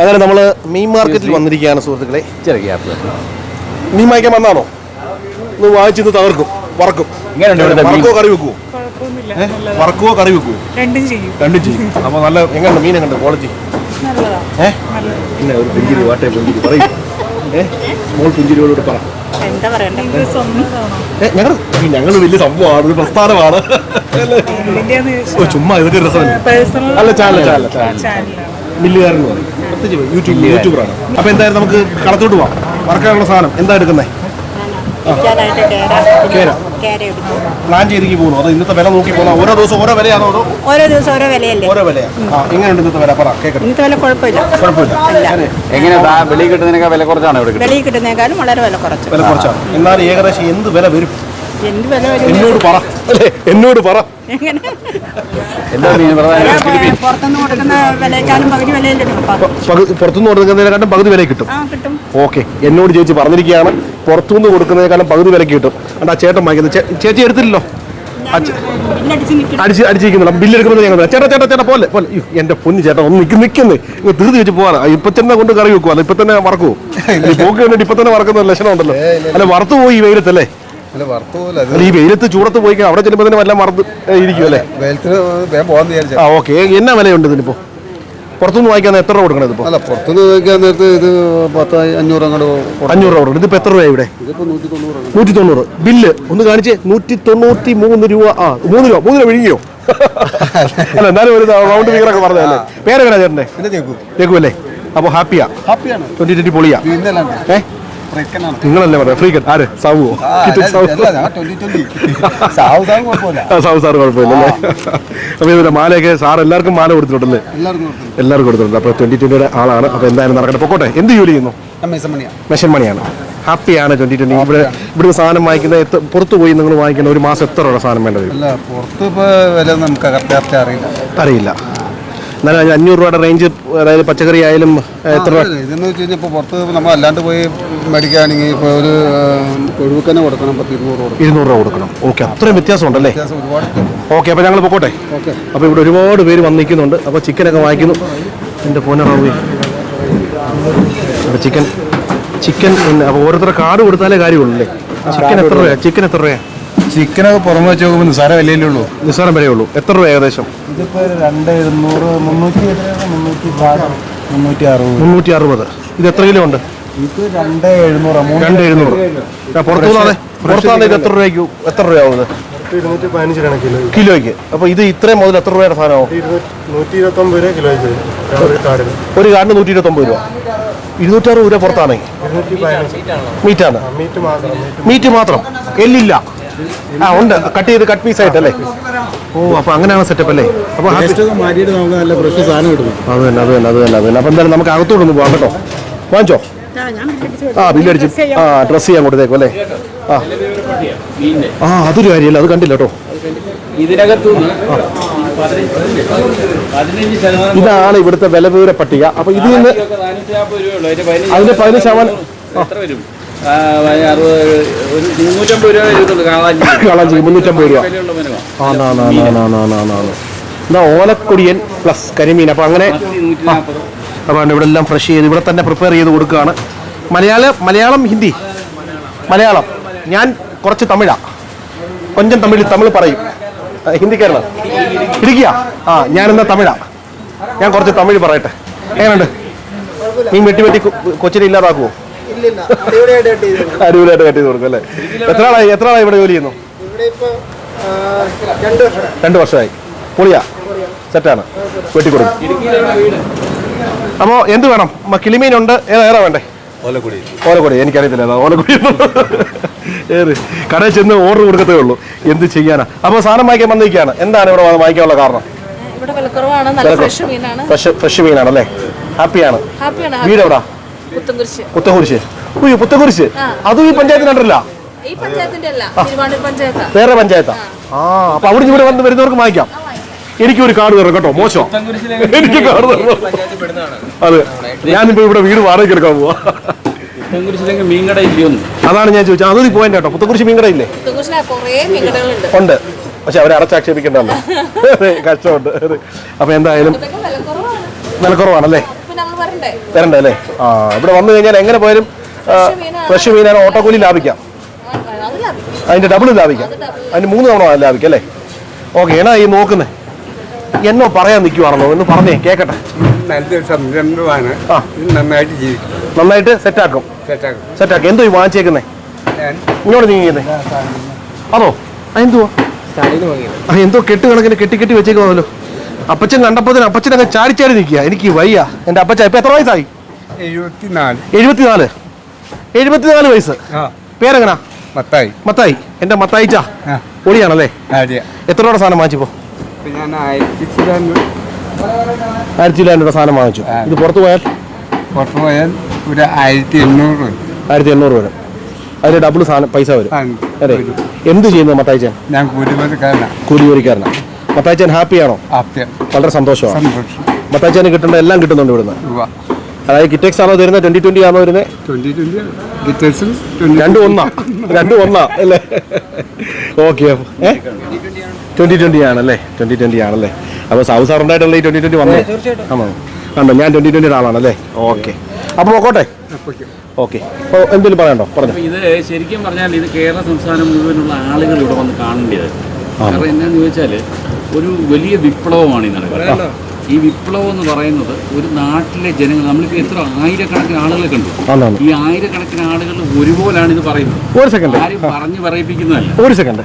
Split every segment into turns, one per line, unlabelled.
അങ്ങനെ നമ്മൾ മീൻ മാർക്കറ്റിൽ വന്നിരിക്കുകയാണ് സുഹൃത്തുക്കളെ.
ചെറിയ ഗ്യാപ്പ്
മീൻ വാങ്ങിക്കാൻ വന്നാണോ? ഒന്ന് വാങ്ങിച്ചിന്ന് തകർക്കും വറക്കും? വറക്കോ കറി വെക്കുവോ? വറക്കുവോ കറി വെക്കുവോ?
രണ്ടും ചെയ്യും.
രണ്ടും ചെയ്യും. അപ്പോൾ നല്ല എങ്ങനെയുണ്ട്? മീൻ എങ്ങനെയുണ്ട്? ക്വാളിറ്റി
നല്ലതാ.
ഏഹ് പിന്നെ ഒരു പുഞ്ചിരി വാട്ടേ പുഞ്ചിരി പറയും. ഏഹ് സ്മോൾ പുഞ്ചിരിയോട് പറ.
എന്താ പറയണ്ടേ? ഇത് സ്വന്തമാണോ
ഏ ഞങ്ങൾ ഞങ്ങൾ വലിയ സംഭവമാണ് ഒരു പ്രസ്ഥാനമാണ്. അല്ലേ?
എന്തിന്റെയാന്ന്
ഓ ചുമ്മാ ഇതൊക്കെ രസമല്ലേ?
പേഴ്സണൽ
അല്ല ചാനൽ ചാനൽ ചാനൽ മില്ലുകാരൻ പറയും. പ്രത്യേകിച്ച് യൂട്യൂബ് യൂട്യൂബറാണ് അപ്പോൾ എന്തായാലും നമുക്ക് കളത്തോട്ട് പോവാം. വറക്കാനുള്ള സാധനം. എന്താ എടുക്കുന്നത് പ്ലാൻ ചെയ്തേക്ക് പോകുന്നു അതോ ഇന്നത്തെ വില നോക്കി പോകുന്നു ഓരോ ദിവസം ഓരോ വിലയാണോ അതോ
ഓരോ ദിവസം ഓരോ വിലയല്ലേ?
ഓരോ വിലയാ? എങ്ങനെയുണ്ട് ഇന്നത്തെ വില? പറ
ഇന്നത്തെ വില കുഴപ്പമില്ല.
കുഴപ്പമില്ല.
എങ്ങനെ? വെളിയിൽ കിട്ടുന്നതിനേക്കാൾ വില കുറച്ചാണ് ഇവിടെ
വെളിയിൽ കിട്ടുന്നേക്കാളും വളരെ വില കുറച്ച്.
വില കുറച്ചാണ്. എന്നാൽ ഏകദേശം എന്ത് വില വരും? എന്നോട് പറ. അല്ലേ എന്നോട് പറ.
പുറത്തുനിന്ന്
കൊടുക്കുന്നതിനെക്കാട്ടും പകുതി വില കിട്ടും.
ആ കിട്ടും.
ഓക്കെ എന്നോട് ചേച്ചി പറഞ്ഞിരിക്കുകയാണ്. പുറത്തുനിന്ന് കൊടുക്കുന്നതിനെക്കാളും പകുതി വിലക്ക് കിട്ടും. അണ്ട് ആ ചേട്ടൻ വാങ്ങിക്കുന്നത്. ചേച്ചി എടുത്തില്ലല്ലോ? അടിച്ച് അടിച്ചിരിക്കുന്നില്ല ബില്ല് എടുക്കുമ്പോൾ ഞങ്ങൾ ചേട്ടാ ചേട്ടാ ചേട്ടാ പോലെ പോലെ. എന്റെ പൊന്നു ചേട്ടാ ഒന്ന് നിൽക്ക് നിൽക്കുന്നേ ഇങ്ങ് തീർത്ത് വെച്ച് പോവാണ്. ഇപ്പൊ തന്നെ കൊണ്ട് കറി വെക്കുവാ. ഇപ്പൊ തന്നെ വറക്കുവോ പോക്ക് കണ്ടിട്ട് ഇപ്പൊ തന്നെ വറക്കുന്ന ഒരു ലക്ഷണം ഉണ്ടല്ലോ അല്ല വറുത്തു പോയി ഈ വെയിലത്തല്ലേ?
അല്ല
അല്ല ഈ വെയിലത്ത് ചൂടത്ത് പോയി അവിടെ ചെല്ലുമ്പോൾ തന്നെ വല്ല മറന്ന് ഇരിക്കും അല്ലേ? ആ ഓക്കെ. എന്നാ വിലയുണ്ട് ഇതിനിപ്പോ? പുറത്തുനിന്ന് വാങ്ങിക്കാൻ എത്ര രൂപ കൊടുക്കണം ഇതിപ്പോ?
അല്ല പുറത്തുനിന്ന് കഴിക്കാൻ നേരത്തെ ഇത് പത്ത് അഞ്ഞൂറ് അങ്ങോട്ട്
അഞ്ഞൂറ് രൂപ കൊടുക്കണം. ഇതിപ്പോ എത്ര രൂപ ഇവിടെ?
നൂറ്റി തൊണ്ണൂറ്
ബില്ല് ഒന്ന് കാണിച്ചേ നൂറ്റി തൊണ്ണൂറ്റി മൂന്ന് രൂപ. ആ മൂന്ന് രൂപ മൂന്ന് രൂപ വിഴുങ്ങിയോ? അല്ല എന്നാലും ഒരു റൗണ്ട് ഫിഗറൊക്കെ പറഞ്ഞതല്ലേ? പേരെങ്ങനെ
ചേട്ടന്റെ? കേൾക്കും
കേൾക്കുമല്ലേ അപ്പോൾ ഹാപ്പിയാ.
ഹാപ്പിയാണ്.
Twenty twenty പൊളിയാ.
ഏഹ്
നിങ്ങളല്ലേ പറയാം ഫ്രീ കട്ട് ആര് സാവു.
അല്ല, ഞാൻ 2020. സാവ്
സാറ് കുഴപ്പമില്ലല്ലേ അപ്പോൾ ഇതിന്റെ മാലയൊക്കെ സാർ എല്ലാവർക്കും മാല കൊടുത്തിട്ടുണ്ടല്ലേ?
എല്ലാവർക്കും
കൊടുത്തിട്ടുണ്ട്. അപ്പോൾ ട്വന്റി ട്വന്റിയുടെ ആളാണ്. അപ്പോൾ എന്തായാലും നടക്കട്ടെ. പൊക്കോട്ടെ. എന്ത് ജോലി ചെയ്യുന്നു? മെഷൻ മണിയാണ് ഹാപ്പിയാണ് ട്വന്റി ട്വന്റി ഇവിടെ ഇവിടെ സാധനം വാങ്ങിക്കുന്ന പുറത്ത് പോയി നിങ്ങൾ വാങ്ങിക്കുന്ന ഒരു മാസം എത്ര സാധനം വേണ്ടത്
അറിയില്ല.
എന്നാലും അഞ്ഞൂറ് രൂപയുടെ റേഞ്ച് അതായത് പച്ചക്കറി ആയാലും എത്ര രൂപ?
ഇതെന്ന് വെച്ച് കഴിഞ്ഞാൽ ഇപ്പോൾ പുറത്ത് നമ്മൾ അല്ലാണ്ട് പോയി മേടിക്കുകയാണെങ്കിൽ ഇപ്പോൾ ഒരു കൊഴുക്കന്നെ കൊടുക്കണം പത്ത് ഇരുന്നൂറ് കൊടുക്കണം.
ഇരുന്നൂറ് രൂപ കൊടുക്കണം. ഓക്കെ അത്രയും വ്യത്യാസമുണ്ടല്ലേ?
വ്യത്യാസം ഒരുപാട്.
ഓക്കെ അപ്പോൾ ഞങ്ങൾ പൊക്കോട്ടെ?
ഓക്കെ.
അപ്പോൾ ഇവിടെ ഒരുപാട് പേര് വന്നിരിക്കുന്നുണ്ട്. അപ്പോൾ ചിക്കനൊക്കെ വാങ്ങിക്കുന്നു. എന്റെ പോനറാവി അപ്പോൾ ചിക്കൻ ചിക്കൻ അപ്പോൾ ഓരോരുത്തരുടെ കാർഡ് കൊടുത്താലേ കാര്യമുള്ളൂ അല്ലേ? ചിക്കൻ എത്ര രൂപയാണ് ചിക്കൻ എത്ര രൂപയാണ്
ചിക്കനൊക്കെ പുറമെ വെച്ച് നോക്കുമ്പോൾ നിസ്സാര വിലയല്ലേ ഉള്ളൂ.
നിസ്സാരം വിലയേ ഉള്ളൂ. എത്ര രൂപ ഏകദേശം?
ഇതിപ്പോൾ രണ്ട് എഴുന്നൂറ് മുന്നൂറ്റി എത്രയാണ്? മുന്നൂറ്റി മുന്നൂറ്റി അറുപത്.
മുന്നൂറ്റി അറുപത്. ഇത് എത്ര കിലോ ഉണ്ട്?
ഇത് രണ്ട് എഴുന്നൂറ്
രണ്ട് എഴുന്നൂറ്. പുറത്തുനിന്നാണ് പുറത്താണ് ഇത് എത്ര രൂപയ്ക്ക് എത്ര രൂപയാവുന്നത്? ഇത്
ഇരുന്നൂറ്റി പതിനഞ്ച് കിലോ
കിലോയ്ക്ക്. അപ്പോൾ ഇത് ഇത്രയും മുതൽ എത്ര രൂപയുടെ സാധനമാവും?
നൂറ്റി ഇരുപത്തൊമ്പത് രൂപ കിലോയ്ക്ക്. ഒരു കാർഡിന്.
നൂറ്റി ഇരുപത്തൊമ്പത് രൂപ. ഇരുന്നൂറ്ററുപത് രൂപ പുറത്താണെങ്കിൽ മീറ്റാണ്.
മീറ്റ് മാത്രം മീറ്റ്
മീറ്റ് മാത്രം. എല്ലില്ല. ആ ഉണ്ട്. കട്ട് ചെയ്ത് കട്ട് പീസ് ആയിട്ടല്ലേ ഓ അപ്പോൾ അങ്ങനെയാണ് സെറ്റപ്പ് അല്ലേ? അപ്പോൾ ഹാപ്പി
മാറ്റിയിട്ട് നമുക്ക് നല്ല ഫ്രഷ് സാധനം കിട്ടും.
അത് തന്നെ അത് തന്നെ അത് തന്നെ അത് തന്നെ. അപ്പോൾ എന്തായാലും നമുക്ക് അകത്തോട്ടൊന്ന് പോകാം കേട്ടോ. വാങ്ങിച്ചോ? ആ ബില്ലടിച്ച് ആ ഡ്രസ് ചെയ്യാൻ കൊടുത്തേക്കും അല്ലേ? ആ. ആ അതൊരു കാര്യമല്ല അത് കണ്ടില്ല കേട്ടോ. ഇതാണ് ഇവിടുത്തെ വിലവിവര പട്ടിക. അപ്പൊ ഇതിൽ നിന്ന്
അതിന്റെ പതിനഞ്ച്
ശതമാനം
എത്ര വരും? ആ, അറുപത് ഒരു മുന്നൂറ്റമ്പത് രൂപ വരുന്നുള്ളൂ കാണാൻ
കളഞ്ചി മുന്നൂറ്റമ്പത് രൂപ.
വിലയുള്ള മീനുമാണ്
ആണാണാണാണാണാണ് എന്താ ഓലക്കൊടിയൻ പ്ലസ് കരിമീൻ. അപ്പോൾ അങ്ങനെ അപ്പോൾ ഇവിടെ എല്ലാം ഫ്രഷ് ചെയ്ത് ഇവിടെ തന്നെ പ്രിപ്പയർ ചെയ്ത് കൊടുക്കുകയാണ്. മലയാളം മലയാളം ഹിന്ദി. മലയാളം. ഞാൻ കുറച്ച് തമിഴാ. കൊഞ്ചം തമിഴ് തമിഴ് പറയും. ഹിന്ദി ഹിന്ദിക്കാരനാണ് ഇടുക്കിയാ? ആ ഞാനെന്നാ തമിഴാ. ഞാൻ കുറച്ച് തമിഴ് പറയട്ടെ. എങ്ങനെയുണ്ട്? നീ വെട്ടി വെട്ടി കൊച്ചിനെ ഇല്ലാതാക്കുമോ അടിപൊളിയായിട്ട് കട്ട് ചെയ്ത് കൊടുക്കും. അല്ലേ? എത്ര ആളായി? എത്ര ആളായി ഇവിടെ ജോലി ചെയ്യുന്നു? രണ്ട് വർഷമായി. പൊളിയാ? സെറ്റാണ്. വെട്ടിക്കൊടുക്കും. അപ്പോൾ എന്ത് വേണം? കിളിമീൻ കിളിമീനുണ്ട്. ഏതാ ഏതാ വേണ്ടേ?
ഓലക്കുടി.
ഓലക്കുടി. എനിക്കറിയത്തില്ല ഓലക്കുടി ഓലക്കൊടി ഏത്? കടയിൽ ചെന്ന് ഓർഡർ കൊടുക്കത്തേ ഉള്ളൂ. എന്ത് ചെയ്യാനാ? അപ്പോൾ സാധനം വാങ്ങിക്കാൻ വന്നിരിക്കുകയാണ്. എന്താണ് ഇവിടെ വാങ്ങിക്കാനുള്ള കാരണം?
ഇവിടെ വിലക്കുറവാണ്. നല്ല ഫ്രഷ് മീനാണ്.
അല്ലേ ഫ്രഷ് മീനാണല്ലേ? ഹാപ്പിയാണ്.
ഹാപ്പിയാണ്
വീട് എവിടാ പുത്തക്കുരിശ് ഉയ്യോ പുത്തക്കുരിശ് അതും ഈ പഞ്ചായത്തിനുണ്ടല്ല
ഈ പഞ്ചായത്തിന്റെ അല്ല പഞ്ചായത്താ.
വേറെ പഞ്ചായത്താ? ആ. അപ്പൊ അവിടെ ഇവിടെ വന്ന് വരുന്നവർക്ക് വാങ്ങിക്കാം. എനിക്ക് ഒരു കാർഡ് തരണം കേട്ടോ മോശം. എനിക്ക് കാർഡ് തരണം. അതെ. ഞാനിപ്പോ ഇവിടെ വീട് വാടകയ്ക്ക് എടുക്കാൻ പോവാ. അതാണ് ഞാൻ ചോദിച്ചത്. അതൊരു പോയിന്റ് കേട്ടോ. പുത്തക്കുറിശി മീൻകട ഇല്ലേ ഉണ്ട്. പക്ഷെ അവരെ അടച്ചാക്ഷേപിക്കണ്ടല്ലോ അതെ, കഷ്ടമുണ്ട്. അപ്പൊ എന്തായാലും വിലക്കുറവാണല്ലേ?
വരണ്ടേ
തരണ്ടേ അല്ലേ? ആ ഇവിടെ വന്നു കഴിഞ്ഞാൽ എങ്ങനെ പോയാലും ഫ്രഷ് മീനാണ്. ഓട്ടോക്കൂലി ലാഭിക്കാം. അതിന്റെ ഡബിൾ ലാഭിക്കാം. അതിന് മൂന്ന് തവണ ലാഭിക്കാം അല്ലേ? ഓക്കെ ഏണാ ഈ നോക്കുന്നേ എന്നോ പറയാൻ നിൽക്കുവാണല്ലോ എന്ന് പറഞ്ഞേ കേക്കട്ടെ.
നല്ലൊരു സംരംഭമാണ് നന്നായിട്ട് ജീവിക്കും.
നന്നായിട്ട് സെറ്റാക്കും.
സെറ്റാക്കും.
സെറ്റാക്കും. എന്തോ ഈ വാങ്ങിച്ചേക്കുന്നേ? ഇങ്ങോട്ട് നീങ്ങിക്കുന്നേ? അതോ അതെന്തുവാ? ആ എന്തോ കെട്ട് കണക്കിന് കെട്ടി കെട്ടി വെച്ചേക്കുമല്ലോ അപ്പച്ചൻ കണ്ടപ്പോ അപ്പച്ചൻ അങ്ങ് ചാടിച്ചാടി നിൽക്കുക. എനിക്ക് വയ്യ. എന്റെ അപ്പച്ച ഇപ്പൊ എത്ര വയസ്സായി?
എഴുപത്തിനാല്.
എഴുപത്തിനാല്. എഴുപത്തിനാല് വയസ്സ്. പേരെങ്ങനാ?
മത്തായി.
മത്തായി. എന്റെ മത്തായിച്ച?
ഒളിയാണല്ലേ?
എത്ര രൂപ സാധനം വാങ്ങിച്ചപ്പോ
ആയിരത്തി
ആയിരത്തി രൂപ സാധനം വാങ്ങിച്ചു. ഇത് പുറത്തു പോയാൽ?
പുറത്തു പോയാൽ ഒരു ആയിരത്തി എണ്ണൂറ്
ആയിരത്തി എണ്ണൂറ് വരും. അതിന് ഡബിൾ സാധനം പൈസ വരും. അതെ. എന്ത് ചെയ്യുന്നു മത്തായിച്ച?
ഞാൻ കൂലിപ്പണിക്കാരനാണ്
കൂലിജോലിക്കാരനാണ് മത്തായിച്ചൻ ഹാപ്പിയാണോ? വളരെ സന്തോഷമാണ്.
സന്തോഷം.
മത്തായിച്ചന് കിട്ടേണ്ട എല്ലാം കിട്ടുന്നുണ്ട് ഇവിടുന്ന്. അതായത് കിറ്റക്സ് ആണോ തരുന്നത് ട്വന്റി ട്വന്റി ആണോ വരുന്നത്? രണ്ടു ഒന്നാ. രണ്ടും ഒന്നാ അല്ലേ? ഓക്കെ ട്വന്റി ട്വന്റി ആണല്ലേ? ട്വന്റി ട്വന്റി ആണല്ലേ? അപ്പോൾ സാബു സാർ ഉണ്ടായിട്ടല്ലേ ഈ ട്വന്റി ട്വന്റി വന്നേ? ആണോ? കണ്ടോ ഞാൻ ട്വന്റി ട്വന്റി ആളാണല്ലേ? ഓക്കെ അപ്പോൾ നോക്കോട്ടെ. ഓക്കെ അപ്പോൾ എന്തെങ്കിലും പറയണ്ടോ പറഞ്ഞു.
ഇത് ശരിക്കും പറഞ്ഞാൽ ഇത് കേരള സംസ്ഥാനം മുഴുവനുള്ള ആളുകൾ ഇവിടെ വന്ന് കാണേണ്ടത്. കാരണം എന്നാന്ന് ചോദിച്ചാൽ ഒരു വലിയ വിപ്ലവമാണ് ഈ നടക്കുന്നത് ഈ വിപ്ലവം എന്ന് പറയുന്നത് ഒരു നാട്ടിലെ ജനങ്ങൾ നമ്മളിപ്പോൾ എത്ര ആയിരക്കണക്കിന് ആളുകളെ കണ്ടു. ഈ ആയിരക്കണക്കിന് ആളുകൾ ഒരുപോലാണ് ഇത് പറയുന്നത്.
ഒരു സെക്കൻഡ്
ആരും പറഞ്ഞു പറയിപ്പിക്കുന്നതല്ല.
ഒരു സെക്കൻഡ്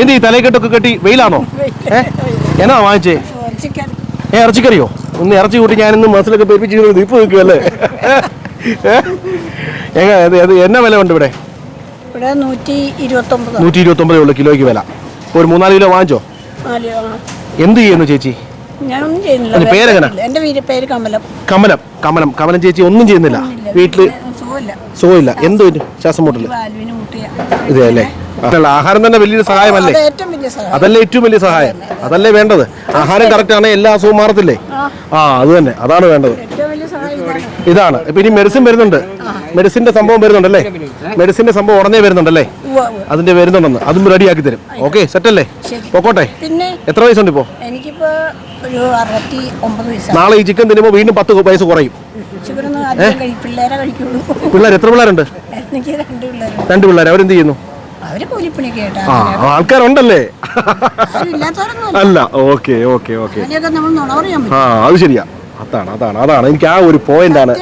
എന്ത് ഈ തലക്കെട്ടൊക്കെ കെട്ടി വെയിലാണോ? എന്നാ വാങ്ങിച്ചേ? ഏ ഇറച്ചിക്കറിയോ? ഒന്ന് ഇറച്ചി കൂട്ടി ഞാനിന്ന് മസിലൊക്കെ പെരുപ്പിച്ച് ഇപ്പൊ നിൽക്കുമല്ലേ എന്നാ വില ഉണ്ട് ഇവിടെ?
നൂറ്റി ഇരുപത്തൊമ്പത്.
നൂറ്റി ഇരുപത്തി ഒമ്പതേ ഉള്ളൂ കിലോയ്ക്ക് വില. ഒരു മൂന്നാൽ കിലോ വാങ്ങിച്ചോ. എന്ത് ചെയ്യുന്നു ചേച്ചി?
ഞാനൊന്നും ചെയ്യുന്നില്ല.
പേരെങ്ങനാ?
വീട് പേര് കമലം.
കമലം കമലം കമലം ചേച്ചി ഒന്നും ചെയ്യുന്നില്ല. വീട്ടിൽ
സുഖമില്ല.
എന്ത് ശ്വാസം മുട്ടില്ല
ഇതല്ലേ
ഇതേ അല്ലേ? ആഹാരം തന്നെ വലിയൊരു സഹായമല്ലേ?
അതല്ല ഏറ്റവും വലിയ സഹായം.
അതല്ലേ ഏറ്റവും വലിയ സഹായം. അതല്ലേ വേണ്ടത്? ആഹാരം കറക്റ്റ് ആണെങ്കിൽ എല്ലാ അസുഖവും മാറത്തില്ലേ? ആ. അത് തന്നെ. അതാണ് വേണ്ടത്.
ഏറ്റവും വലിയ സഹായം ഇതാണ്.
ഇപ്പൊ ഇനി മെഡിസിൻ വരുന്നുണ്ട്. മെഡിസിന്റെ സംഭവം വരുന്നുണ്ടല്ലേ? മെഡിസിന്റെ സംഭവം ഉടനെ വരുന്നുണ്ടല്ലേ. അതിന്റെ വരുന്നുണ്ടെന്ന് അതും റെഡിയാക്കി തരും. ഓക്കെ സെറ്റല്ലേ? പൊക്കോട്ടെ.
പിന്നെ
എത്ര വയസ്സുണ്ട് ഇപ്പോ
എനിക്കിപ്പോ ഒരു അറുപത്തി ഒമ്പത് വയസ്സാണ്.
നാളെ ഈ ചിക്കൻ തിന്നുമ്പോൾ വീണ്ടും പത്ത് വയസ്സ് കുറയും.
പിള്ളേരെ കഴിക്കുള്ളൂ.
പിള്ളേർ എത്ര പിള്ളേരുണ്ട്?
എനിക്ക് രണ്ട് പിള്ളേരുണ്ട്.
രണ്ട് പിള്ളേർ അവരെന്ത് ചെയ്യുന്നു?
അവർ കൂലിപ്പണിയൊക്കെ
ആൾക്കാരുണ്ടല്ലേ? അല്ല ഓക്കെ ഓക്കെ ഓക്കെ. ആ അത് ശരിയാ. അതാണ് അതാണ് അതാണ്. എനിക്ക് ആ ഒരു പോയിന്റ് ആണ്.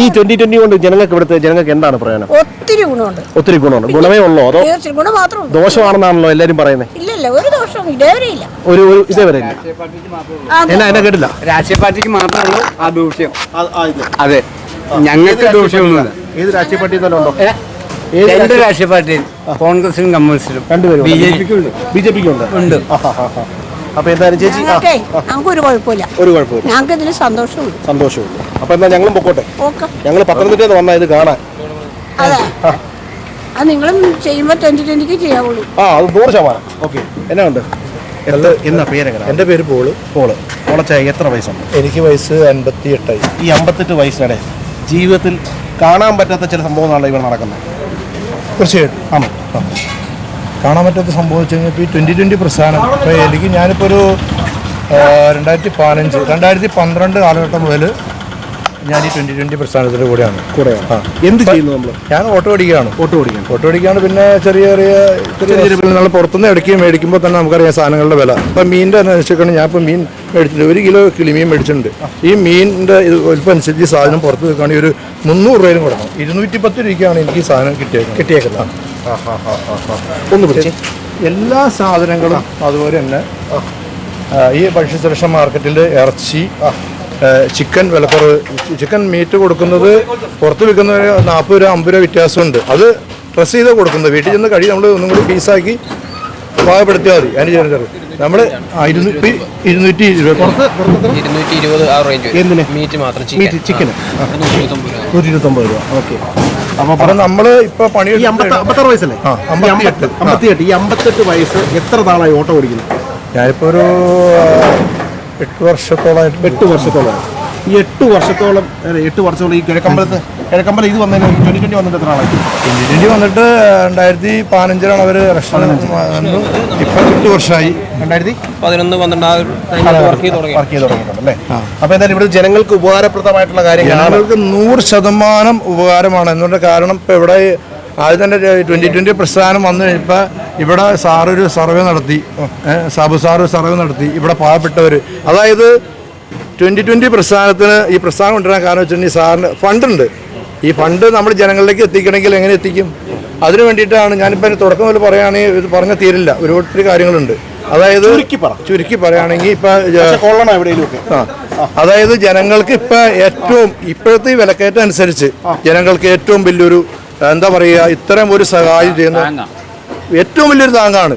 ഈ ട്വന്റി ട്വന്റി കൊണ്ട് ജനങ്ങൾക്ക് ഇവിടുത്തെ ജനങ്ങൾക്ക് എന്താണ് പ്രയോജനം?
ഒത്തിരി ഗുണമുണ്ട്.
ഒത്തിരി ഗുണമുണ്ട്. ഗുണമേ ഉള്ളോ? അതോ
തീർച്ചയായും ഗുണം ഉള്ളൂ.
ദോഷമാണെന്നാണല്ലോ എല്ലാരും പറയുന്നത്
ഇല്ല ഇല്ല ഒരു ദോഷവും ഇതേവരെ ഇല്ല.
ഒരു ഒരു ഇതേ വരെ ഇല്ല എന്നാ എന്നെ കേട്ടില്ല?
രാഷ്ട്രീയ പാർട്ടിക്ക് മാത്രമേ ആ ദൂഷ്യം. അതെ. ഞങ്ങൾക്ക് ദൂഷ്യമൊന്നുമില്ല.
ഏത് രാഷ്ട്രീയ പാർട്ടി തന്നെ ഉണ്ടോ?
രണ്ട് രാഷ്ട്രീയ പാർട്ടിയും കോൺഗ്രസിനും കമ്മ്യൂണിസ്റ്റിനും
രണ്ടുപേരും
ബി ജെ പിക്കും ഉണ്ട്.
ബി ജെ പിക്കും ഉണ്ട്.
ഉണ്ട്.
അപ്പൊ എന്തായാലും ചേച്ചി
ഞങ്ങൾക്കേ ഒരു കുഴപ്പമില്ല.
ഒരു കുഴപ്പമില്ല.
ഞങ്ങൾക്ക് ഇതിന് സന്തോഷമുണ്ട്
സന്തോഷമുള്ളൂ അപ്പൊ എന്നാ ഞങ്ങളും പൊക്കോട്ടെ.
ഓക്കെ.
ഞങ്ങൾ പത്തനംതിട്ടയിൽ നിന്ന് വന്നാ ഇത് കാണാൻ.
അതെ. അത് നിങ്ങളും ചെയ്യുമ്പോൾ ട്വന്റി ട്വന്റിക്ക് ചെയ്യാവുള്ളൂ.
ആ അത് നൂറ് ശതമാനം. ഓക്കെ. എന്നാ ഉണ്ട്? എന്നാ പേരെങ്ങനെ?
എന്റെ പേര് പോൾ.
പോൾ. പോളച്ചായ എത്ര വയസ്സുണ്ട്?
എനിക്ക് വയസ്സ് അൻപത്തി എട്ടായി
ഈ അമ്പത്തെട്ട് വയസ്സിനിടെ ജീവിതത്തിൽ കാണാൻ പറ്റാത്ത ചില സംഭവങ്ങളാണ് ഇവിടെ നടക്കുന്നത്.
തീർച്ചയായിട്ടും.
ആണോ ആ.
കാണാൻ പറ്റാത്ത സംഭവം വെച്ച് കഴിഞ്ഞാൽ ഇപ്പോൾ ഈ ട്വന്റി ട്വന്റി പ്രസ്ഥാനം. ഇപ്പോൾ എനിക്ക് ഞാനിപ്പോൾ ഒരു രണ്ടായിരത്തി പതിനഞ്ച് രണ്ടായിരത്തി പന്ത്രണ്ട് കാലഘട്ടം മുതൽ ഞാൻ ഈ ട്വന്റി ട്വന്റി പ്രസ്ഥാനത്തിന്റെ കൂടെയാണ്.
കൂടെയാണ്.
ആ.
എന്ത് ചെയ്യുന്നു നമ്മൾ
ഞാൻ ഓട്ടോ ഓടിക്കുകയാണ്.
ഓട്ടോ ഓടിക്കാൻ
ഓട്ടോ ഓടിക്കുകയാണ് പിന്നെ ചെറിയ ചെറിയ ചെറിയ ചെറിയ നമ്മൾ പുറത്തുനിന്ന് ഇടയ്ക്ക് മേടിക്കുമ്പോൾ തന്നെ നമുക്കറിയാം സാധനങ്ങളുടെ വില. അപ്പം മീനിന്റെ അനുസരിച്ചൊക്കെയാണ് ഞാൻ ഇപ്പോൾ മീൻ മേടിച്ചിട്ടുണ്ട്. ഒരു കിലോ കിളിമീൻ മേടിച്ചിട്ടുണ്ട്. ഈ മീനിന്റെ വലിപ്പം അനുസരിച്ച് സാധനം പുറത്ത് വെക്കുകയാണെങ്കിൽ ഒരു മുന്നൂറ് രൂപയിലും കൊടുക്കണം. ഇരുന്നൂറ്റി പത്ത് രൂപയ്ക്കാണ് എനിക്ക് ഈ സാധനം കിട്ടിയത് കിട്ടിയേക്കുന്നത്.
ഒന്ന് പിടിച്ച്.
എല്ലാ സാധനങ്ങളും അതുപോലെ തന്നെ ഈ ഭക്ഷ്യസുരക്ഷ മാർക്കറ്റിൽ ഇറച്ചി ചിക്കൻ വിലക്കുറവ് ചിക്കൻ മീറ്റ് കൊടുക്കുന്നത് പുറത്ത് വിൽക്കുന്ന നാൽപ്പത് രൂപ അമ്പത് രൂപ വ്യത്യാസമുണ്ട്. അത് പ്രസ് ചെയ്ത് കൊടുക്കുന്നത്. വീട്ടിൽ ചെന്ന് കഴി നമ്മൾ ഒന്നും കൂടി പീസാക്കി പാകപ്പെടുത്തിയാൽ മതി. അതിന് ചെറിയ നമ്മൾ ഇരുന്നൂറ്റി ഇരുന്നൂറ്റി ഇരുപത്.
ഇരുന്നൂറ്റി ഇരുപത് ആ റേഞ്ച്
എന്തിന്?
മീറ്റ് മാത്രം
മീറ്റ് ചിക്കന്.
നൂറ്റി ഇരുപത്തൊമ്പത് രൂപ.
ഓക്കെ. അപ്പോൾ
അപ്പം നമ്മൾ ഇപ്പോൾ പണി
അമ്പത്താറ് വയസ്സല്ലേ?
അമ്പത്തിയെട്ട്.
ഈ അമ്പത്തെട്ട് വയസ്സ് എത്ര നാളായി ഓട്ടോ ഓടിക്കുന്നത്
ഞാനിപ്പോൾ ഒരു എട്ട് വർഷത്തോളമായിട്ട്
എട്ട് വർഷത്തോളം. ഈ എട്ട് വർഷത്തോളം എട്ട് വർഷത്തോളം ഈ കിഴക്കമ്പലത്ത് കിഴക്കമ്പലം ഇത് വന്നതിന് ട്വന്റി ട്വന്റി വന്നിട്ട് എത്ര ആളായി
ട്വന്റി ട്വന്റി വന്നിട്ട് രണ്ടായിരത്തി പതിനഞ്ചിലാണ് അവർ ഇലക്ഷൻ വന്നു. ഇപ്പം എട്ട് വർഷമായി.
രണ്ടായിരത്തി
പതിനൊന്ന് പന്ത്രണ്ട് ആ ഒരു ടൈമിൽ വർക്ക് ചെയ്ത് തുടങ്ങി.
വർക്ക് ചെയ്ത് തുടങ്ങിയിട്ടുണ്ട് അല്ലേ? അപ്പോൾ എന്തായാലും ഇവിടെ ജനങ്ങൾക്ക് ഉപകാരപ്രദമായിട്ടുള്ള കാര്യങ്ങൾ
ജനങ്ങൾക്ക് നൂറ് ശതമാനം ഉപകാരമാണ്. എന്നുള്ള കാരണം ഇപ്പം ഇവിടെ ആദ്യം തന്നെ ട്വന്റി ട്വന്റി പ്രസ്ഥാനം വന്നു കഴിഞ്ഞപ്പോൾ ഇവിടെ സാറൊരു സർവേ നടത്തി. സാബു സാറ് സർവേ നടത്തി. ഇവിടെ പാവപ്പെട്ടവർ അതായത് ട്വന്റി ട്വന്റി പ്രസ്ഥാനത്തിന് ഈ പ്രസ്ഥാനം കൊണ്ടുവരാൻ കാരണം വെച്ചിട്ടുണ്ടെങ്കിൽ സാറിന് ഫണ്ടുണ്ട് ഈ ഫണ്ട് നമ്മൾ ജനങ്ങളിലേക്ക് എത്തിക്കണമെങ്കിൽ എങ്ങനെ എത്തിക്കും? അതിനു വേണ്ടിയിട്ടാണ് ഞാനിപ്പോൾ തുടക്കം മുതൽ പറയുകയാണെങ്കിൽ ഇത് പറഞ്ഞ തീരില്ല. ഒരുപാട് കാര്യങ്ങളുണ്ട്. അതായത്
ചുരുക്കി പറ.
ചുരുക്കി പറയുകയാണെങ്കിൽ ഇപ്പൊ. അതായത് ജനങ്ങൾക്ക് ഇപ്പൊ ഏറ്റവും ഇപ്പോഴത്തെ ഈ വിലക്കയറ്റം അനുസരിച്ച് ജനങ്ങൾക്ക് ഏറ്റവും വലിയൊരു എന്താ പറയുക ഇത്തരം ഒരു സഹായം ചെയ്യുന്ന ഏറ്റവും വലിയൊരു താങ്ങാണ്.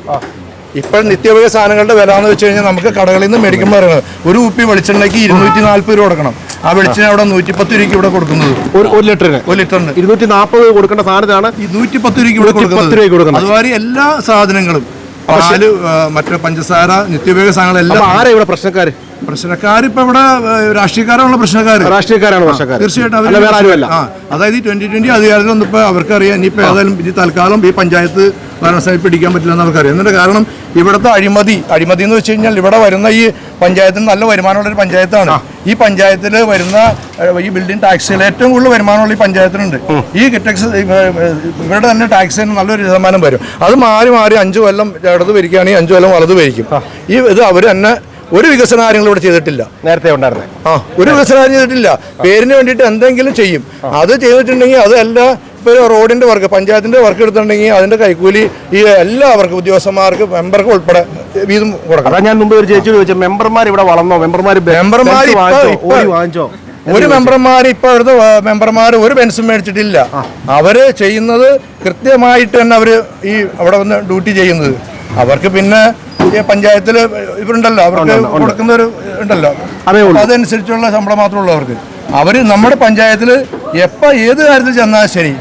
ഇപ്പോൾ നിത്യോപയോഗ സാധനങ്ങളുടെ വില എന്ന് വെച്ച് കഴിഞ്ഞാൽ നമുക്ക് കടകളിൽ നിന്ന് മേടിക്കുമ്പോൾ പറയുന്നത് ഒരു കുപ്പി വെളിച്ചെണ്ണയ്ക്ക് ഇരുന്നൂറ്റി നാല്പത് രൂപ കൊടുക്കണം. ആ വെളിച്ചെണ്ണ അവിടെ നൂറ്റിപ്പത്ത് രൂപയ്ക്ക് ഇവിടെ കൊടുക്കുന്നത്.
ഒരു ലിറ്ററിന്?
ഒരു ലിറ്ററിന്.
ഇരുന്നൂറ്റി നാൽപ്പത് കൊടുക്കേണ്ട
സാധനമാണ് നൂറ്റിപ്പത്ത് രൂപയ്ക്ക് ഇവിടെ
പത്ത് രൂപയ്ക്ക് കൊടുക്കുന്നത്.
അതുമാതിരി എല്ലാ സാധനങ്ങളും പാൽ മറ്റേ പഞ്ചസാര നിത്യോപയോഗ സാധനങ്ങളെല്ലാം
ആരാ ഇവിടെ പ്രശ്നക്കാര്?
പ്രശ്നക്കാരിപ്പോ ഇവിടെ രാഷ്ട്രീയക്കാരാണല്ലോ പ്രശ്നക്കാർ
രാഷ്ട്രീയക്കാരാണ് പ്രശ്നക്കാർ
തീർച്ചയായിട്ടും അതായത് ഈ ട്വന്റി ട്വന്റി അധികാരത്തിൽ വന്നപ്പോൾ അവർക്കറിയാം ഇനിയിപ്പോൾ ഏതായാലും ഇനി തൽക്കാലം ഈ പഞ്ചായത്ത് ഭരണസമിതി പിടിക്കാൻ പറ്റില്ല എന്ന് അവർക്കറിയാം. എന്നിട്ട് കാരണം ഇവിടുത്തെ അഴിമതി അഴിമതി എന്ന് വെച്ച് കഴിഞ്ഞാൽ ഇവിടെ വരുന്ന ഈ പഞ്ചായത്തിന് നല്ല വരുമാനമുള്ള ഒരു പഞ്ചായത്താണ് ഈ പഞ്ചായത്തിൽ വരുന്ന ഈ ബിൽഡിംഗ് ടാക്സിൽ ഏറ്റവും കൂടുതൽ വരുമാനമുള്ള ഈ പഞ്ചായത്തിനുണ്ട്. ഈ ടാക്സ് ഇവരുടെ തന്നെ ടാക്സിന് നല്ലൊരു ശതമാനം വരും. അത് മാറി മാറി അഞ്ചു കൊല്ലം ഇടത് ഭരിക്കുകയാണെങ്കിൽ അഞ്ചു കൊല്ലം വലത് ഭരിക്കും. ഈ ഇത് അവർ തന്നെ ഒരു വികസന കാര്യങ്ങൾ ഇവിടെ ചെയ്തിട്ടില്ല.
നേരത്തെ ഉണ്ടായിരുന്നേ.
ആ ഒരു വികസന കാര്യം ചെയ്തിട്ടില്ല. പേരിന് വേണ്ടിയിട്ട് എന്തെങ്കിലും ചെയ്യും. അത് ചെയ്തിട്ടുണ്ടെങ്കിൽ അതല്ല ഇപ്പോൾ റോഡിന്റെ വർക്ക് പഞ്ചായത്തിന്റെ വർക്ക് എടുത്തിട്ടുണ്ടെങ്കിൽ അതിന്റെ കൈക്കൂലി ഈ എല്ലാവർക്കും ഉദ്യോഗസ്ഥന്മാർക്ക് മെമ്പർക്ക് ഉൾപ്പെടെ വീതം കൊടുക്കണം.
അതാ ഞാൻ മുമ്പ് ഒരു ചേച്ചി ചോദിച്ചത് മെമ്പർമാർ ഇവിടെ വളർന്നോ? മെമ്പർമാർ
മെമ്പർമാർ ഇപ്പൊ-
വാങ്ങിച്ചോ?
ഒരു മെമ്പർമാർ ഇപ്പൊ അവിടുത്തെ മെമ്പർമാർ ഒരു പെൻഷൻ മേടിച്ചിട്ടില്ല. അവർ ചെയ്യുന്നത് കൃത്യമായിട്ട് തന്നെ അവർ ഈ അവിടെ വന്ന് ഡ്യൂട്ടി ചെയ്യുന്നത്. അവർക്ക് പിന്നെ പഞ്ചായത്തിൽ ഇവരുണ്ടല്ലോ അവർക്ക് കൊടുക്കുന്ന ഒരു ഉണ്ടല്ലോ. അതനുസരിച്ചുള്ള ശമ്പളം മാത്രമേ ഉള്ളൂ അവർക്ക്. അവർ നമ്മുടെ പഞ്ചായത്തിൽ എപ്പോൾ ഏത് കാര്യത്തിൽ ചെന്നാൽ ശരി?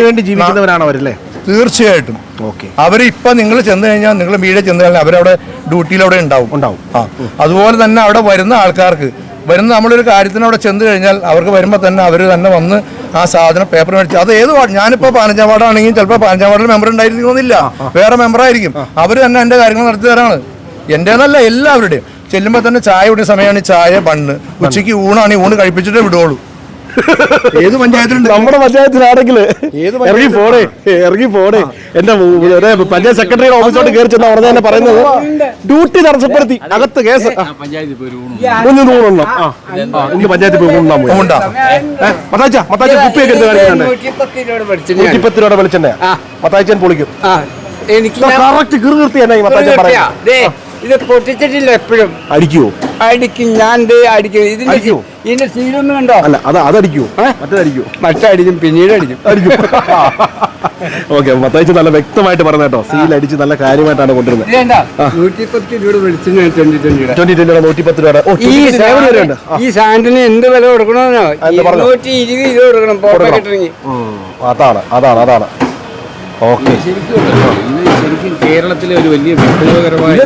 വേണ്ടി ജീവിക്കുന്നവരാണ് അവരല്ലേ?
തീർച്ചയായിട്ടും.
ഓക്കെ.
അവർ ഇപ്പം നിങ്ങൾ ചെന്ന് കഴിഞ്ഞാൽ നിങ്ങൾ മീഡിയ ചെന്ന് കഴിഞ്ഞാൽ അവരവിടെ ഡ്യൂട്ടിയിൽ അവിടെ ഉണ്ടാവും.
ഉണ്ടാവും.
ആ. അതുപോലെ തന്നെ അവിടെ വരുന്ന ആൾക്കാർക്ക് വരുന്ന നമ്മളൊരു കാര്യത്തിന് അവിടെ ചെന്ന് കഴിഞ്ഞാൽ അവർക്ക് വരുമ്പോൾ തന്നെ അവർ തന്നെ വന്ന് ആ സാധനം പേപ്പർ മേടിച്ച് അത് ഏത് വാർഡ് ഞാനിപ്പോൾ പതിനഞ്ചാം വാർഡാണെങ്കിൽ ചിലപ്പോൾ പതിനഞ്ചാം വാർഡിൽ മെമ്പർ ഉണ്ടായിരിക്കണമെന്നില്ല വേറെ മെമ്പറായിരിക്കും അവർ തന്നെ എന്റെ കാര്യങ്ങൾ നടത്തി തരാണ്. എന്റെതല്ല എല്ലാവരുടെയും. ചെല്ലുമ്പോൾ തന്നെ ചായ കുടിയ സമയമാണ് ചായ ബണ്ണ്. ഉച്ചയ്ക്ക് ഊണാണ് ഊണ് കഴിപ്പിച്ചിട്ടേ വിടുള്ളൂ ഏത് പഞ്ചായത്തിലുണ്ട്?
നമ്മുടെ പഞ്ചായത്തിലാണെങ്കിൽ ഇറങ്ങി പോണേ ഇറങ്ങി പോണേ എന്റെ പഞ്ചായത്ത് സെക്രട്ടറിയുടെ ഓഫീസോട്ട് കയറി ചെന്ന ഉടനെ തന്നെ പറയുന്നത്. ഡ്യൂട്ടി തടസ്സപ്പെടുത്തി. അകത്ത് കേസ് ഒന്ന് നൂറെണ്ണം ആ പഞ്ചായത്തിൽ പോയി ഊണ്ണാൻ പോയി
ഉണ്ടാ?
മത്താച്ച മത്താച്ച കുപ്പിയൊക്കെ എടുത്ത് കാണിക്കുന്നുണ്ട്
നൂറ്റിപ്പത്ത് രൂപയുടെ വെളിച്ചെണ്ണ
നൂറ്റിപ്പത്ത് രൂപയുടെ വെളിച്ചെണ്ണ മത്താച്ചൻ പൊളിക്കും.
എനിക്ക്
കറക്റ്റ് കീർ കീർത്തി തന്നെ ഈ മത്താച്ചൻ
പറയാ
പറയാം
ദേ, ഇത് പൊട്ടിച്ചിട്ടില്ല എപ്പോഴും.
അടിക്കുവോ
അടിക്കും ഞാൻ അടിക്കും. ഇതിന്റെ
അടിക്കുവോ?
ഇതിന്റെ സീലൊന്നും കണ്ടോ?
അല്ല അത് അതടിക്കുവോ മറ്റേതടിക്കുവോ
മറ്റടിക്കും പിന്നീട് അടിക്കും.
അടിക്കും? ഓക്കെ മത്തായിച്ച് നല്ല വ്യക്തമായിട്ട് പറഞ്ഞ കേട്ടോ. സീൽ അടിച്ച് നല്ല കാര്യമായിട്ടാണ് കൊണ്ടുവരുന്നത്.
ഈ സാന്റിന് എന്ത് വില കൊടുക്കണമെന്നോ? ഇരുന്നൂറ്റി ഇരുപത് കൊടുക്കണം
അതാണ് അതാണ് അതാണ്. ഓക്കെ.
ശരിക്കും കേരളത്തിലെ ഒരു വലിയ വിപ്ലവകരമായ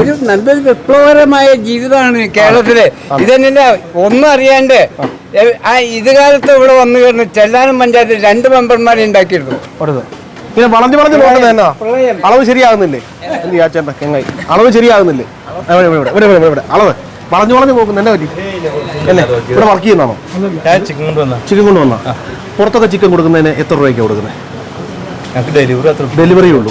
ഒരു നല്ലൊരു വിപ്ലവകരമായ ജീവിതമാണ് കേരളത്തിൽ. ഇതന്നെ ഒന്നും അറിയാണ്ട് ആ. ഇത് കാലത്ത് ഇവിടെ വന്നു കയറുന്ന ചെല്ലാനം പഞ്ചായത്തിൽ രണ്ട് മെമ്പർമാരെ ഉണ്ടാക്കിയിരുന്നു.
പിന്നെ വളഞ്ഞു വളഞ്ഞു നോക്കുന്നത് എന്നാ അളവ് ശരിയാകുന്നില്ലേ? എന്ത് ചേട്ടാ കെങ്ങായി? അളവ് ശരിയാകുന്നില്ലേ? ഇവിടെ ഇവിടെ ഇവിടെ ഇവിടെ ഇവിടെ. അളവ്. വളഞ്ഞു വളഞ്ഞു പോകുന്നു എന്നെ പറ്റി? എന്നെ? ഇവിടെ വർക്ക് ചെയ്യുന്നതാണോ? ചിക്കൻ കൊണ്ട് വന്നാ പുറത്തൊക്കെ ചിക്കൻ കൊടുക്കുന്നതിന് എത്ര രൂപയ്ക്ക് കൊടുക്കുന്നത് ഡെലിവറി ഉള്ളൂ.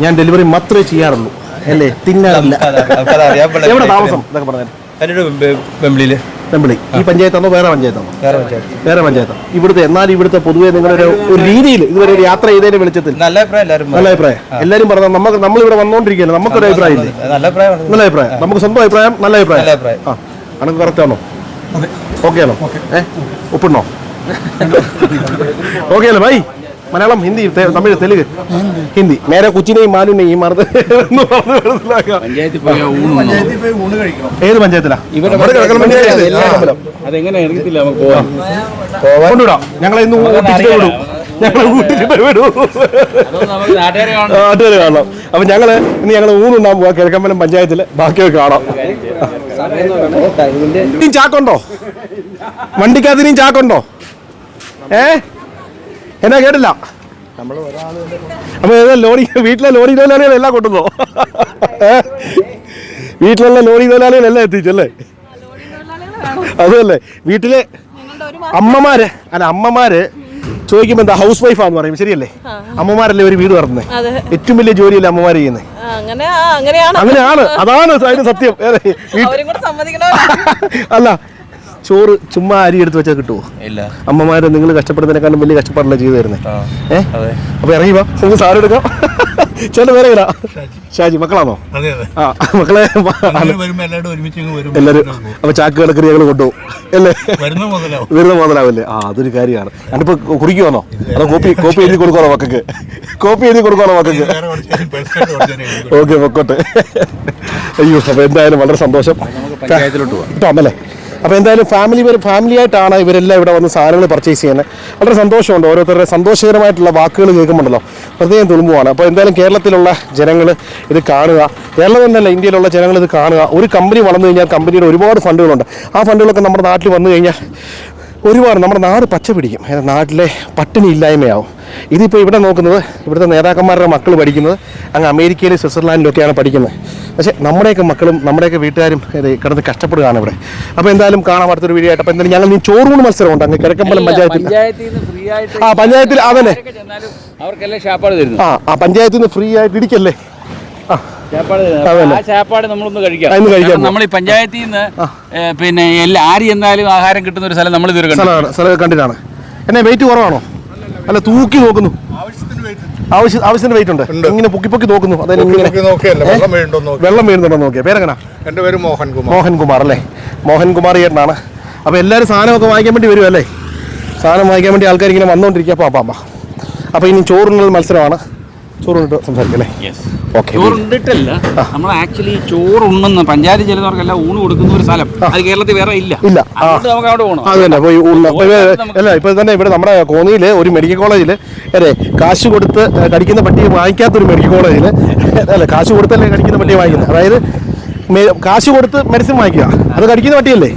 ഞാൻ ഡെലിവറി മാത്രമേ ചെയ്യാറുള്ളൂ. അല്ലേ? തിന്നാറില്ല. എവിടെ താമസം? ഇതൊക്കെ പറഞ്ഞു വെമ്പിളി ഈ പഞ്ചായത്താണോ വേറെ പഞ്ചായത്താണോ? വേറെ പഞ്ചായത്താണ് ഇവിടുത്തെ എന്നാൽ ഇവിടുത്തെ പൊതുവെ നിങ്ങളുടെ ഒരു- രീതിയിൽ ഇതുവരെ ഒരു യാത്ര ചെയ്തതിന്റെ വെളിച്ചത്തിൽ.
നല്ല അഭിപ്രായം എല്ലാവരും
നല്ല അഭിപ്രായം. എല്ലാരും പറഞ്ഞ നമുക്ക് നമ്മൾ ഇവിടെ വന്നോണ്ടിരിക്കുകയല്ലേ നമുക്കൊരു അഭിപ്രായം ഇല്ലേ?
നല്ല അഭിപ്രായം
നല്ല അഭിപ്രായം. നമുക്ക് സ്വന്തം അഭിപ്രായം നല്ല അഭിപ്രായം.
നല്ല അഭിപ്രായം.
ആ. കണക്ക് കറക്റ്റ് ആണോ? ഓക്കെ ആണോ? ഏ? ഒപ്പിടണോ ഓക്കെ അല്ലേ? ഭായി മലയാളം ഹിന്ദി തമിഴ് തെലുങ്ക്. ഹിന്ദി. നേരെ കൊച്ചിനെയും മാലിനെയും മറന്ന് ഏത് പഞ്ചായത്തിലാ? കൊണ്ടുവിടാം. ഞങ്ങളെ ഇന്ന് ഊട്ടിച്ചിട്ട് വിടും. ഞങ്ങളെ ഊട്ടിച്ചിട്ട് വിടും.
നാട്ടുകാരെ കാണും
നാട്ടുകാർ കാണാം അപ്പൊ ഞങ്ങൾ ഇനി ഞങ്ങൾ ഊന്നുണ്ടാൻ പോവാ കിഴക്കമ്പലം പഞ്ചായത്തിൽ. ബാക്കിയൊക്കെ കാണാം. ചാക്കുണ്ടോ? വണ്ടിക്കകത്ത് ഇനിയും ചാക്കുണ്ടോ? ഏ? എന്നാ കേട്ടില്ല. അപ്പൊ ഏതാ ലോറി? വീട്ടിലെ ലോറി തൊഴിലാളികളെല്ലാം കൊണ്ടുവന്നോ? വീട്ടിലുള്ള ലോറി തൊഴിലാളികളെല്ലാം എത്തിച്ചല്ലേ അതല്ലേ വീട്ടിലെ അമ്മമാര് അല്ല അമ്മമാര് ചോദിക്കുമ്പോ എന്താ ഹൗസ് വൈഫാന്ന് പറയും ശരിയല്ലേ? അമ്മമാരല്ലേ ഒരു വീട്
അതെ.
ഏറ്റവും വലിയ ജോലിയല്ലേ അമ്മമാര് ചെയ്യുന്നത്
അങ്ങനെയാണ്.
അതാണ് അതിന് സത്യം. അല്ല ചോറ് ചുമ്മാ അരി എടുത്ത് വെച്ചാൽ കിട്ടുമോ
ഇല്ല.
അമ്മമാരെ നിങ്ങൾ കഷ്ടപ്പെടുന്നതിനെക്കാളും വലിയ കഷ്ടപ്പാടില്ല ചെയ്തു തരുന്നത് ഏ?
അതെ.
അപ്പൊ ഇറങ്ങി വാ. നമുക്ക് സാറ് എടുക്കാം. ചേട്ടൻ പേരെ വരാ ഷാജി. മക്കളാണോ?
അതെ അതെ.
ആ മക്കളെ
എല്ലാവരും ഒരുമിച്ച് വരും
എല്ലാരും അപ്പൊ ചാക്ക് കണക്കിന് ഞങ്ങൾ കൊണ്ടുപോകും. അല്ലേ?
വരുന്ന
മുതലാവല്ലേ? ആ അതൊരു കാര്യമാണ്. ഞാനിപ്പോ കുറിക്കുവാണോ? അതോ കോപ്പി കോപ്പി എഴുതി കൊടുക്കണോ മക്കൾക്ക്? കോപ്പി എഴുതി കൊടുക്കണോ മക്കൾക്ക്? ഓക്കെ പൊക്കോട്ടെ. അയ്യോ അപ്പൊ എന്തായാലും വളരെ സന്തോഷം.
പഞ്ചായത്തിലോട്ട്
അമ്മല്ലേ അപ്പോൾ എന്തായാലും ഫാമിലി ഫാമിലിയായിട്ടാണ് ഇവരെല്ലാം ഇവിടെ വന്ന് സാധനങ്ങൾ പർച്ചേസ് ചെയ്യുന്നത്. വളരെ സന്തോഷമുണ്ട് ഓരോരുത്തരുടെ സന്തോഷകരമായിട്ടുള്ള വാക്കുകൾ കേൾക്കുമ്പോണ്ടല്ലോ. പ്രത്യേകം തുളുമ്പുവാണ്. അപ്പോൾ എന്തായാലും കേരളത്തിലുള്ള ജനങ്ങൾ ഇത് കാണുക. കേരളം എന്നല്ല ഇന്ത്യയിലുള്ള ജനങ്ങൾ ഇത് കാണുക. ഒരു കമ്പനി വളർന്നു കഴിഞ്ഞാൽ കമ്പനിയുടെ ഒരുപാട് ഫണ്ടുകളുണ്ട്. ആ ഫണ്ടുകളൊക്കെ നമ്മുടെ നാട്ടിൽ വന്നു കഴിഞ്ഞാൽ ഒരുപാട് നമ്മുടെ നാട് പച്ച പിടിക്കും നാട്ടിലെ പട്ടിണി ഇല്ലായ്മയാവും ഇതിപ്പോൾ ഇവിടെ നോക്കുന്നത് ഇവിടുത്തെ നേതാക്കന്മാരുടെ മക്കൾ പഠിക്കുന്നത് അങ്ങ് അമേരിക്കയിലും സ്വിറ്റ്സർലാൻഡിലൊക്കെയാണ് പഠിക്കുന്നത്. പക്ഷേ നമ്മുടെയൊക്കെ മക്കളും നമ്മുടെയൊക്കെ വീട്ടുകാരും ഇത് കിടന്ന് കഷ്ടപ്പെടുകയാണ് ഇവിടെ. അപ്പോൾ എന്തായാലും കാണാൻ അടുത്തൊരു വീഡിയോ ആയിട്ട്. അപ്പോൾ എന്തായാലും ഞങ്ങൾ ഇനി ചോറൂണ് മത്സരമുണ്ട്. അങ്ങ് കിഴക്കമ്പലം പഞ്ചായത്തിൽ. ആ പഞ്ചായത്തിൽ അതന്നെ
അവർക്കെല്ലാം തരുന്നു.
ആ ആ പഞ്ചായത്തിൽ നിന്ന് ഫ്രീ ആയിട്ട് ഇടിക്കല്ലേ ആ.
നമ്മളൊന്ന് കഴിക്കാം. നമ്മൾ ഈ പഞ്ചായത്തിൽ നിന്ന് പിന്നെ എല്ലാ ആര് ചെന്നാലും ആഹാരം കിട്ടുന്ന ഒരു സ്ഥലം നമ്മൾ ഇതുവരെ
കണ്ടിട്ടാണ്. എന്നെ വെയിറ്റ് കുറവാണോ? അല്ല തൂക്കി നോക്കുന്നു. ആവശ്യ ആവശ്യത്തിന് വെയിറ്റ് ഉണ്ട്. ഇങ്ങനെ പൊക്കി പൊക്കി നോക്കുന്നു.
വെള്ളം
വീഴുന്നുണ്ടോ നോക്കിയാ. പേരെങ്ങനെ?
എന്റെ പേര് മോഹൻകുമാർ
മോഹൻകുമാർ അല്ലേ? മോഹൻകുമാർ ചേട്ടനാണ്. അപ്പൊ എല്ലാവരും സാധനമൊക്കെ വാങ്ങിക്കാൻ വേണ്ടി വരുമല്ലേ സാധനം വാങ്ങിക്കാൻ വേണ്ടി ആൾക്കാർ ഇങ്ങനെ വന്നുകൊണ്ടിരിക്കുക. പാപ്പാമ്മ അപ്പൊ ഇനി ചോറുണ്ണൽ മത്സരമാണ്. ചോറുണ്ടിട്ട് സംസാരിക്കും അല്ലേ ഓക്കെ
ചോറ് ഉണ്ടിട്ടല്ല നമ്മൾ ആക്ച്വലി ചോറ് ഉണ്ണുന്ന പഞ്ചായത്ത് ചെല്ലുന്നവർക്കെല്ലാം ഊണ് കൊടുക്കുന്ന ഒരു സ്ഥലം. അത് കേരളത്തിൽ വേറെ ഇല്ല.
ഇല്ല.
നമുക്ക് അവിടെ പോകണം
അത് തന്നെ.
നമുക്ക്
അല്ല ഇപ്പോൾ തന്നെ ഇവിടെ നമ്മുടെ കോന്നിയിൽ ഒരു മെഡിക്കൽ കോളേജിൽ അതെ കാശ് കൊടുത്ത് കടിക്കുന്ന കടിക്കുന്ന വാങ്ങിക്കാത്ത ഒരു മെഡിക്കൽ കോളേജിൽ അല്ല കാശ് കൊടുത്തല്ലേ കടിക്കുന്ന പട്ടിയെ വാങ്ങിക്കുന്നത് അതായത് കാശ് കൊടുത്ത് മെഡിസിൻ വാങ്ങിക്കുക. അത് കടിക്കുന്ന പട്ടിയല്ലേ?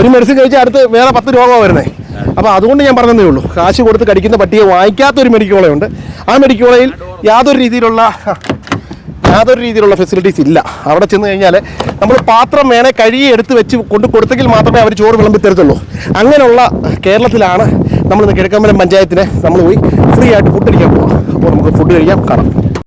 ഒരു മെഡിസിൻ കഴിച്ചാൽ അടുത്ത് വേറെ പത്ത് രോഗമാണ് വരുന്നത് അപ്പോൾ അതുകൊണ്ട് ഞാൻ പറഞ്ഞതേ ഉള്ളൂ. കാശ് കൊടുത്ത് കടിക്കുന്ന പട്ടിയെ വാങ്ങിക്കാത്തൊരു മെഡിക്കൽ കോളേജുണ്ട് ആ മെഡിക്കൽ കോളേജിൽ യാതൊരു രീതിയിലുള്ള യാതൊരു രീതിയിലുള്ള ഫെസിലിറ്റീസ് ഇല്ല. അവിടെ ചെന്ന് കഴിഞ്ഞാൽ നമ്മൾ പാത്രം വേണേൽ കഴുകി എടുത്ത് വെച്ച് കൊണ്ട് കൊടുത്തെങ്കിൽ മാത്രമേ അവർ ചോറ് വിളമ്പി തരത്തുള്ളൂ. അങ്ങനെയുള്ള കേരളത്തിലാണ് നമ്മൾ കിഴക്കമ്പലം പഞ്ചായത്തിനെ നമ്മൾ പോയി ഫ്രീ ആയിട്ട് ഫുഡ് കഴിക്കാൻ പോകാം അപ്പോൾ നമുക്ക് ഫുഡ് കഴിക്കാം കാണാം.